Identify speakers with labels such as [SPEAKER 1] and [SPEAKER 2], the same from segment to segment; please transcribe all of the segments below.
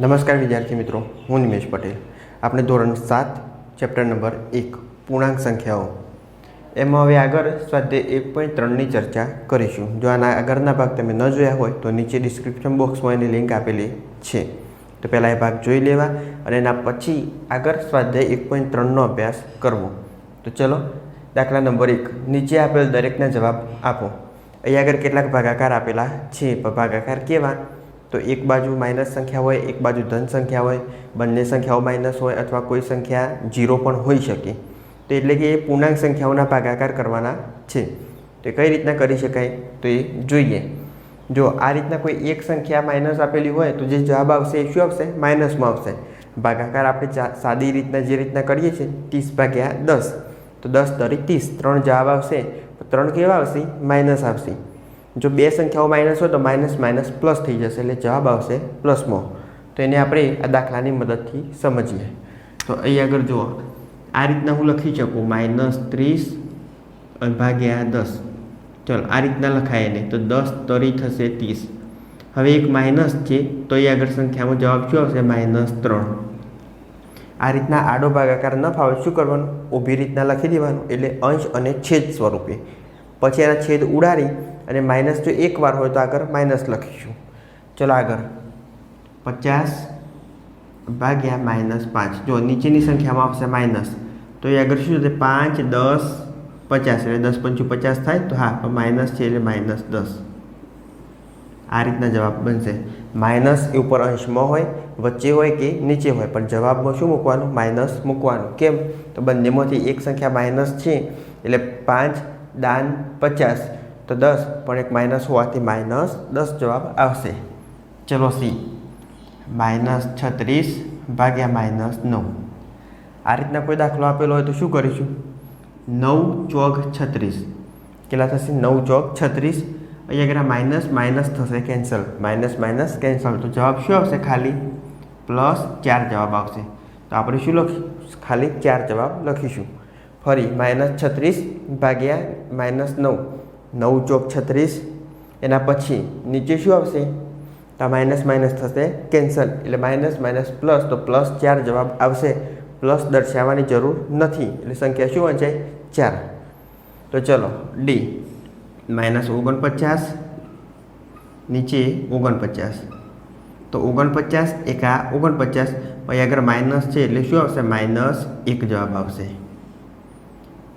[SPEAKER 1] નમસ્કાર વિદ્યાર્થી મિત્રો, હું નિમેશ પટેલ. આપણે ધોરણ સાત, ચેપ્ટર નંબર એક, પૂર્ણાંક સંખ્યાઓ. એમાં હવે આગળ સ્વાધ્યાય એક પોઈન્ટ ત્રણની ચર્ચા કરીશું. જો આના આગળના ભાગ તમે ન જોયા હોય, તો નીચે ડિસ્ક્રિપ્શન બોક્સમાં એની લિંક આપેલી છે. તો પહેલાં એ ભાગ જોઈ લેવા અને એના પછી આગળ સ્વાધ્યાય એક પોઈન્ટ ત્રણનો અભ્યાસ કરવો. તો ચલો, દાખલા નંબર એક. નીચે આપેલ દરેકના જવાબ આપો. અહીં આગળ કેટલાક ભાગાકાર આપેલા છે. ભાગાકાર કેવા? તો એક બાજુ માઇનસ સંખ્યા હોય, એક બાજુ ધન સંખ્યા હોય, બંને સંખ્યાઓ માઇનસ હોય અથવા કોઈ સંખ્યા જીરો પણ હોઈ શકે. તો એટલે કે એ પૂર્ણાંક સંખ્યાઓના ભાગાકાર કરવાના છે. તો કઈ રીતના કરી શકાય? તો એ જોઈએ. જો આ રીતના કોઈ એક સંખ્યા માઇનસ આપેલી હોય, તો જે જવાબ આવશે એ શું આવશે? માઇનસમાં આવશે. ભાગાકાર આપણે સાદી રીતના જે રીતના કરીએ છીએ, ત્રીસ ભાગ્યા દસ. તો દસ દરેક ત્રીસ, ત્રણ જવાબ આવશે. ત્રણ કેવા આવશે? માઇનસ આવશે. જો બે સંખ્યાઓ માઇનસ હોય તો માઇનસ માઇનસ પ્લસ થઈ જશે, એટલે જવાબ આવશે પ્લસમાં તો એને આપણે આ દાખલાની મદદથી સમજીએ. તો અહીં આગળ જુઓ. આ રીતના હું લખી શકું માઇનસ ત્રીસ ભાગ્યા દસ. ચલો, આ રીતના લખાય એને. તો દસ તરી થશે ત્રીસ. હવે એક માઇનસ છે, તો અહીં આગળ સંખ્યામાં જવાબ શું આવશે? માઇનસ ત્રણ. આ રીતના આડો ભાગાકાર ન ફાવે, શું કરવાનું? ઊભી રીતના લખી દેવાનું. એટલે અંશ અને છેદ સ્વરૂપે. પછી એના છેદ ઉડાડી અને માઇનસ જો એક વાર હોય તો આગળ માઇનસ લખીશું. ચલો આગળ. પચાસ ભાગ્યા માઇનસ પાંચ. જો નીચેની સંખ્યામાં આવશે માઇનસ તો એ આગળ શું થશે? પાંચ, દસ, પચાસ. એટલે દસ પંચું પચાસ થાય તો હા માઇનસ છે એટલે માઇનસ દસ. આ રીતના જવાબ બનશે. માઇનસ એ ઉપર અંશમાં હોય, વચ્ચે હોય કે નીચે હોય. પણ જવાબમાં શું મૂકવાનું? માઇનસ મૂકવાનું. કેમ? તો બંનેમાંથી એક સંખ્યા માઇનસ છે. એટલે પાંચ દાન પચાસ, તો દસ, પણ એક માઇનસ હોવાથી માઇનસ દસ જવાબ આવશે. ચલો સી. માઇનસ છત્રીસ ભાગ્યા માઇનસ નવ. આ રીતના કોઈ દાખલો આપેલો હોય તો શું કરીશું? નવ ચોક છત્રીસ. કેટલા થશે? નવ ચોક છત્રીસ. અહીંયા આગળ માઇનસ માઇનસ થશે, કેન્સલ. Minus minus, cancel. તો જવાબ શું આવશે? ખાલી પ્લસ ચાર જવાબ આવશે. તો આપણે શું લખી? ખાલી ચાર જવાબ લખીશું. ફરી માઇનસ છત્રીસ ભાગ્યા માઇનસ નવ. નવ ચોક છત્રીસ. એના પછી નીચે શું આવશે? તો માઇનસ માઇનસ થશે, કેન્સલ. એટલે માઇનસ માઇનસ પ્લસ, તો પ્લસ ચાર જવાબ આવશે. પ્લસ દર્શાવવાની જરૂર નથી. એટલે સંખ્યા શું વંચાય ચાર. તો ચલો ડી માઇનસ ઓગણપચાસ. નીચે ઓગણપચાસ. તો ઓગણપચાસ, એક આ ઓગણપચાસ. પછી આગળ માઇનસ છે, એટલે શું આવશે? માઇનસ એક જવાબ આવશે.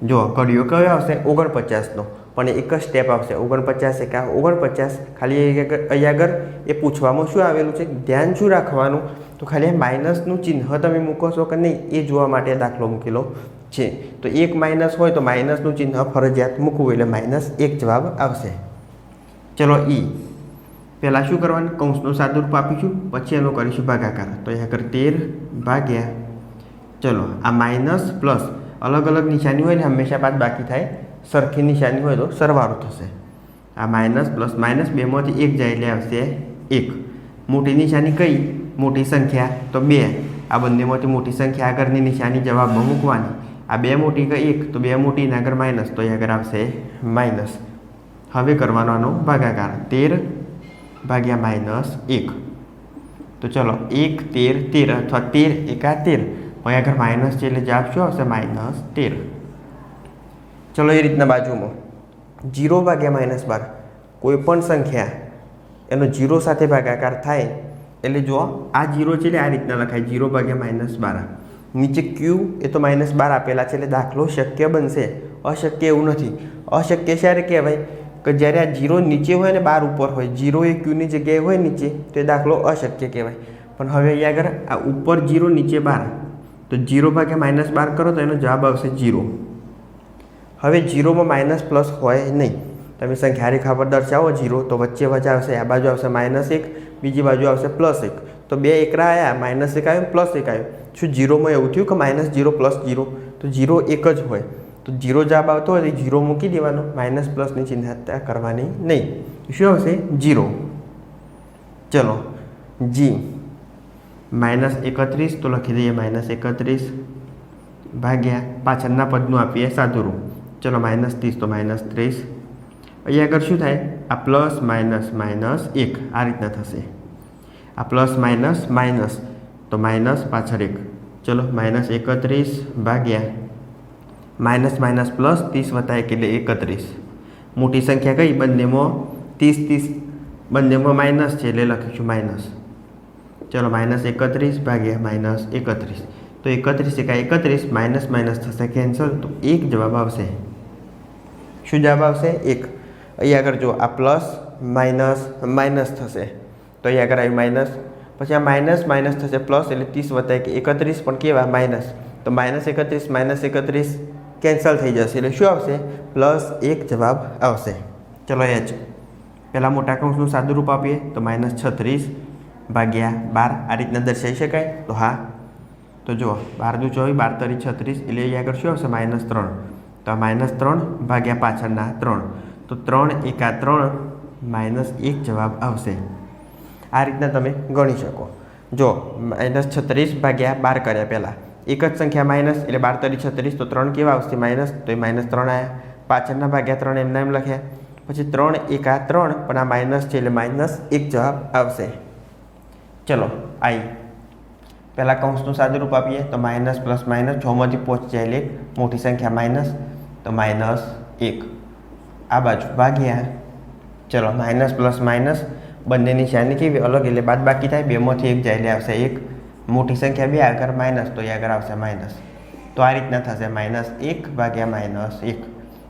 [SPEAKER 1] જો ઘડિયો કયો આવશે? ઓગણપચાસનો. પણ એક જ સ્ટેપ આવશે. ઓગણપચાસ એક આ ઓગણપચાસ? ખાલી અહીંયા આગળ- એ પૂછવામાં શું આવેલું છે? ધ્યાન શું રાખવાનું? તો ખાલી માઇનસનું ચિહ્ન તમે મૂકો છો કે નહીં, એ જોવા માટે દાખલો મૂકેલો છે. તો એક માઇનસ હોય તો માઇનસનું ચિહ્ન ફરજિયાત મૂકવું એટલે માઇનસ એક જવાબ આવશે. ચલો ઈ પહેલાં શું કરવાનું? કૌંસનું સાદુરૂપ આપીશું. પછી એનો કરીશું ભાગાકાર. તો અહીંયા આગળ તેર ભાગ્યા. ચલો, આ માઇનસ પ્લસ અલગ અલગ નિશાની હોય ને હંમેશા બાદ બાકી થાય. સરખી નિશાની હોય તો સરવાળો થશે. આ માઇનસ પ્લસ માઇનસ બેમાંથી એક જાય એટલે આવશે એક. મોટી નિશાની કઈ? મોટી સંખ્યા તો બે. આ બંનેમાંથી મોટી સંખ્યા આગળની નિશાની જવાબમાં મૂકવાની. આ બે મોટી કે એક? તો બે મોટીને આગળ માઇનસ, તો એ આગળ આવશે માઇનસ. હવે કરવાનો આનો ભાગાકાર. તેર ભાગ્યા માઇનસ એક. તો ચલો, એક, તેર તેર અથવા તેર એકા તેર. પછી આગળ માઇનસ છે એટલે જવાબ શું આવશે માઇનસ તેર ચલો એ રીતના બાજુમાં. જીરો ભાગ્યા માઇનસ બાર. કોઈ પણ સંખ્યા એનો જીરો સાથે ભાગાકાર થાય, એટલે જો આ જીરો છે એટલે આ રીતના લખાય. જીરો ભાગ્યા માઇનસ બાર. નીચે ક્યુ એ તો માઇનસ બાર આપેલા છે, એટલે દાખલો શક્ય બનશે. અશક્ય એવું નથી. અશક્ય ક્યારે કહેવાય? કે જ્યારે આ જીરો નીચે હોય ને બાર ઉપર હોય, જીરો એ ક્યુની જગ્યાએ હોય નીચે, તો એ દાખલો અશક્ય કહેવાય. પણ હવે અહીંયા આગળ આ ઉપર જીરો, નીચે બાર. તો જીરો ભાગ્યા માઇનસ બાર કરો તો એનો જવાબ આવશે જીરો. હવે જીરોમાં માઇનસ પ્લસ હોય નહીં. તમે સંખ્યા રેખા દર્શાવો જીરો. તો વચ્ચે વચ્ચે આવશે, આ બાજુ આવશે માઇનસ એક, બીજી બાજુ આવશે પ્લસ એક. તો બે એકરા આવ્યા માઇનસ એક આવ્યો, પ્લસ એક આવ્યો. શું જીરોમાં એવું થયું કે માઇનસ જીરો પ્લસ જીરો? તો જીરો એક જ હોય. તો જીરો જવાબ આવતો હોય તો જીરો મૂકી દેવાનો. માઇનસ પ્લસની ચિંતા કરવાની નહીં. શું આવશે? જીરો. ચલો. જી. માઇનસ એકત્રીસ તો લખી દઈએ માઇનસ એકત્રીસ ભાગ્યા પાછળના પદનું આપીએ સાદુરૂપ ચલો માઇનસ ત્રીસ તો માઇનસ ત્રીસ અહીંયા આગળ શું થાય આ પ્લસ માઇનસ માઇનસ એક આ રીતના થશે આ પ્લસ માઇનસ માઇનસ તો માઇનસ પાછળ એક ચલો માઇનસ એકત્રીસ ભાગ્યા માઇનસ માઇનસ પ્લસ ત્રીસ વત્તા એક એટલે એકત્રીસ મોટી સંખ્યા કઈ બંનેમાં ત્રીસ ત્રીસ બંનેમાં માઇનસ છે એટલે લખીશું માઇનસ ચલો માઇનસ એકત્રીસ ભાગ્યા માઇનસ એકત્રીસ. તો એકત્રીસ એકા એકત્રીસ માઇનસ માઇનસ થશે કેન્સલ તો એક જવાબ આવશે. શું જવાબ આવશે? એક. અહીંયા આગળ જો આ પ્લસ માઇનસ માઇનસ થશે. તો અહીંયા આગળ આવી માઇનસ પછી આ માઇનસ માઇનસ થશે પ્લસ એટલે ત્રીસ વત્તા એક એકત્રીસ. પણ કેવા? માઇનસ તો માઇનસ એકત્રીસ માઇનસ એકત્રીસ કેન્સલ થઈ જશે. એટલે શું આવશે? પ્લસ એક જવાબ આવશે. ચલો જ. પહેલાં મોટા કૌંસનું સાદું રૂપ આપીએ. તો માઇનસ છત્રીસ. ભાગ્યા બાર. આ રીતના દર્શાવી શકાય? તો હા. તો જુઓ, બાર દુ ચોવીસ, બાર તરી છત્રીસ, એટલે અહીંયા આગળ શું આવશે? માઇનસ ત્રણ. તો આ માઇનસ ત્રણ ભાગ્યા પાછળના ત્રણ. તો ત્રણ એકા ત્રણ માઇનસ એક જવાબ આવશે. આ રીતના તમે ગણી શકો. જો, માઇનસ છત્રીસ ભાગ્યા બાર કર્યા પહેલાં. એક જ સંખ્યા માઇનસ, એટલે બાર તરી છત્રીસ, તો ત્રણ કેવા આવશે? માઇનસ, તો એ માઇનસ ત્રણ આવ્યા પાછળના ભાગ્યા ત્રણ એમના એમ લખ્યા. પછી ત્રણ એકા ત્રણ, પણ આ માઇનસ છે, એટલે માઇનસ એક જવાબ આવશે. ચલો, આઈ. પહેલાં કૌંસનું સાદું રૂપ આપીએ, તો માઇનસ પ્લસ માઇનસ છમાંથી પહોંચી જાય એક મોટી સંખ્યા માઇનસ, તો માઇનસ એક. આ બાજુ ભાગ્યા. ચલો, માઇનસ પ્લસ માઇનસ બંનેની નિશાની કેવી? અલગ, એટલે બાદ બાકી થાય, બેમાંથી એક જાય એટલે આવશે એક. મોટી સંખ્યા બે, આગળ માઇનસ, તો એ આગળ આવશે માઇનસ. તો આ રીતના થશે, માઇનસ એક ભાગ્યા માઇનસ એક.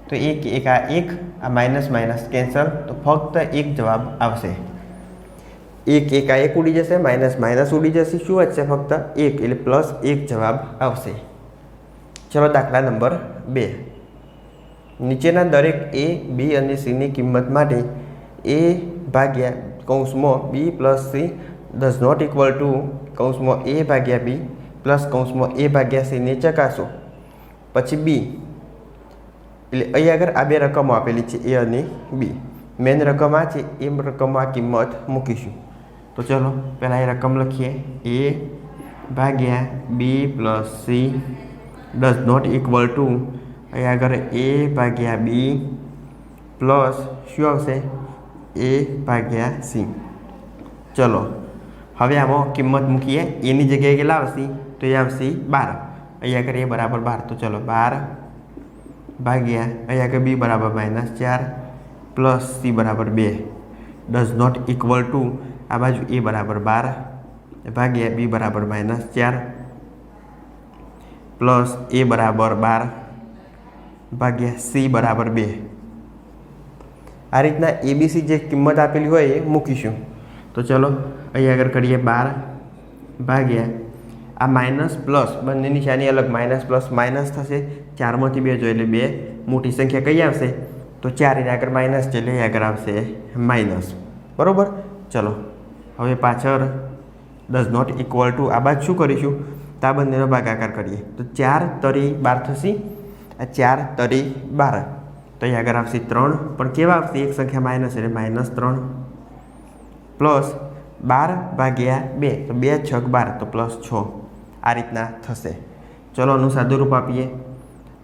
[SPEAKER 1] તો એક એક, આ એક, આ માઇનસ માઇનસ કેન્સલ, તો ફક્ત એક જવાબ આવશે. એક એક આ એક ઉડી જશે, માઇનસ માઇનસ ઉડી જશે. શું વધશે ફક્ત એક? એટલે પ્લસ એક જવાબ આવશે. ચલો દાખલા નંબર બે. નીચેના દરેક એ, બી અને સીની કિંમત માટે એ ભાગ્યા કૌંસમાં B plus C does not equal to કૌંસમાં એ ભાગ્યા બી પ્લસ કૌંસમાં એ ભાગ્યા સીને ચકાસો. પછી બી. એટલે અહીં આગળ આ બે રકમો આપેલી છે, એ અને બી. મેન રકમ આ છે એ રકમમાં આ કિંમત મૂકીશું. તો ચલો, પહેલાં એ રકમ લખીએ. એ ભાગ્યા B plus C does not equal to અહીં આગળ એ ભાગ્યા બી પ્લસ શું આવશે? એ ભાગ્યા સી ચલો, હવે આમાં કિંમત મૂકીએ. એની જગ્યાએ કેટલા આવશે? તો એ આવશે બાર. અહીંયા આગળ એ બરાબર બાર. તો ચલો, બાર ભાગ્યા, અહીંયા આગળ બી બરાબર માઇનસ ચાર પ્લસ સી બરાબર બે. ડઝ નોટ ઇક્વલ ટુ આ બાજુ એ બરાબર બાર ભાગ્યા બી બરાબર માઇનસ ચાર પ્લસ એ બરાબર બાર ભાગ્યા સી બરાબર બે. આ રીતના એબીસી જે કિંમત આપેલી હોય એ મૂકીશું. તો ચલો અહીં આગળ કરીએ બાર ભાગ્યા આ માઇનસ પ્લસ બંને નિશાની અલગ, માઇનસ પ્લસ માઇનસ થશે. ચારમાંથી બે જોઈએ બે, મોટી સંખ્યા કઈ આવશે? તો ચાર, એને આગળ માઇનસ છે એટલે આગળ આવશે માઇનસ. બરાબર? ચલો. હવે પાછળ ડઝ નોટ ઇક્વલ ટુ આ બાદ શું કરીશું? તો આ બંનેનો ભાગાકાર કરીએ. તો ચાર તરી બાર થશે. આ ચાર તરી બાર. તો અહીં આગળ આવશે ત્રણ. પણ કેવા આવશે? એક સંખ્યા માઇનસ એટલે માઇનસ ત્રણ. પ્લસ બાર ભાગ્યા બે. તો બે છક બાર. તો પ્લસ છ. આ રીતના થશે. ચલો આનું સાદું રૂપ આપીએ.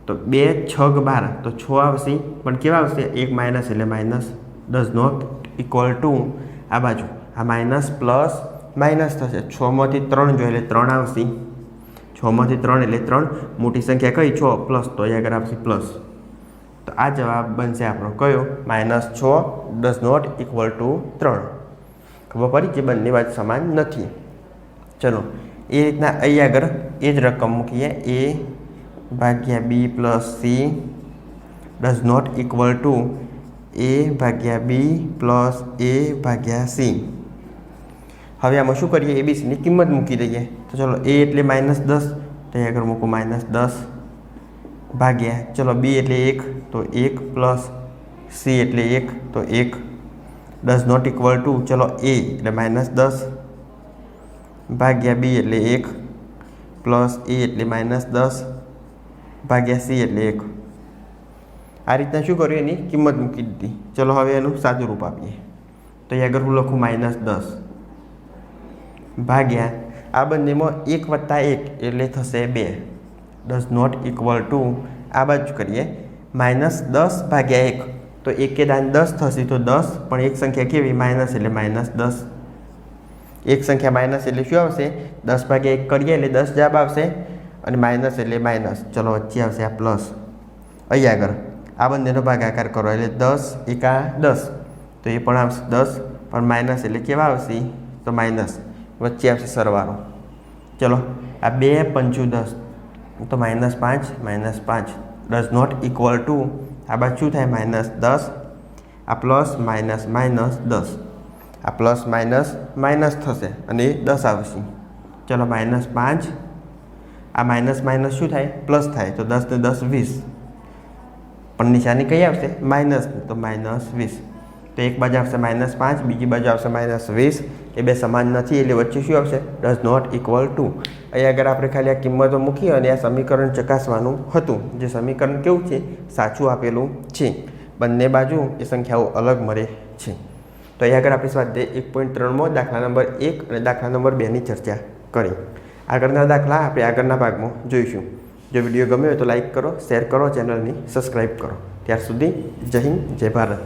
[SPEAKER 1] તો બે છગ બાર. તો છ આવશે. પણ કેવા આવશે? એક માઇનસ એટલે minus does not equal to આ બાજુ. આ માઇનસ પ્લસ માઇનસ થશે. છમાંથી ત્રણ જો એટલે ત્રણ આવશે. છમાંથી ત્રણ એટલે ત્રણ. મોટી સંખ્યા કઈ? છ. પ્લસ તો અહીં આગળ આવશે પ્લસ તો આ જવાબ બનશે આપણો કયો? માઇનસ છ ડઝ નોટ ઇક્વલ ટુ ત્રણ. ખબર પડી કે બંને વાત સમાન નથી? ચલો, એ રીતના અહીં આગળ એ જ રકમ મૂકીએ. એ ભાગ્યા B plus C does not equal to A ભાગ્યા બી પ્લસ એ ભાગ્યા સી. હવે આમાં શું કરીએ? એબીસીની કિંમત મૂકી દઈએ. તો ચલો એ એટલે માઇનસ દસ. તો અહીંયા આગળ મૂકું માઇનસ દસ ભાગ્યા. ચલો બી એટલે એક, તો એક પ્લસ સી એટલે એક, તો એક. દસ નોટ ઇક્વલ ટુ ચલો એ એટલે માઇનસ દસ ભાગ્યા બી એટલે એક પ્લસ એ એટલે માઇનસ દસ ભાગ્યા સી એટલે એક. આ રીતના શું કર્યું એની કિંમત મૂકી દીધી. ચલો હવે એનું સાચું રૂપ આપીએ. તો અહીંયા આગળ હું લખું માઇનસ દસ. ભાગ્યા. આ બંનેમાં એક વત્તા એક એટલે થશે બે. ડઝ નોટ ઇક્વલ ટુ આ બાજુ કરીએ. માઇનસ દસ ભાગ્યા એક. તો એકે દાન દસ થશે, તો દસ, પણ એક સંખ્યા કેવી? માઇનસ એટલે માઇનસ દસ. એક સંખ્યા માઇનસ એટલે શું આવશે? દસ ભાગે એક કરીએ એટલે દસ જવાબ આવશે. અને માઇનસ એટલે માઇનસ ચલો, વચ્ચે આવશે આ પ્લસ અહીં આગળ. આ બંનેનો ભાગાકાર કરો એટલે દસ એકા દસ. તો એ પણ આવશે દસ, પણ માઇનસ એટલે કેવા આવશે? તો માઇનસ વચ્ચે આવશે સરવાળો ચલો, આ બે પંચું દસ તો માઇનસ પાંચ માઇનસ પાંચ. ડઝ નોટ ઇક્વલ ટુ આ બાજુ શું થાય? માઇનસ દસ. આ પ્લસ માઇનસ માઇનસ દસ. આ પ્લસ માઇનસ માઇનસ થશે અને દસ આવશે. ચલો માઇનસ પાંચ. આ માઇનસ માઇનસ શું થાય? પ્લસ થાય. તો દસ ને દસ વીસ. પણ નિશાની કઈ આવશે? માઇનસ તો માઇનસ વીસ. તો એક બાજુ આવશે માઇનસ પાંચ, બીજી બાજુ આવશે માઇનસ વીસ. એ બે સમાન નથી એટલે વચ્ચે શું આવશે? ડઝ નોટ ઇક્વલ ટુ અહીં આગળ આપણે ખાલી આ કિંમતો મૂકી અને આ સમીકરણ ચકાસવાનું હતું. જે સમીકરણ કેવું છે? સાચું આપેલું છે. બંને બાજુ એ સંખ્યાઓ અલગ મળે છે. તો અહીં આગળ આપણે સ્વાધ્યાય એક પોઈન્ટ ત્રણમાં દાખલા નંબર એક અને દાખલા નંબર બેની ચર્ચા કરી. આગળના દાખલા આપણે આગળના ભાગમાં જોઈશું. જો વીડિયો ગમ્યો હોય તો લાઇક કરો, શેર કરો, ચેનલની સબસ્ક્રાઈબ કરો. ત્યાર સુધી જય હિન્દ, જય ભારત.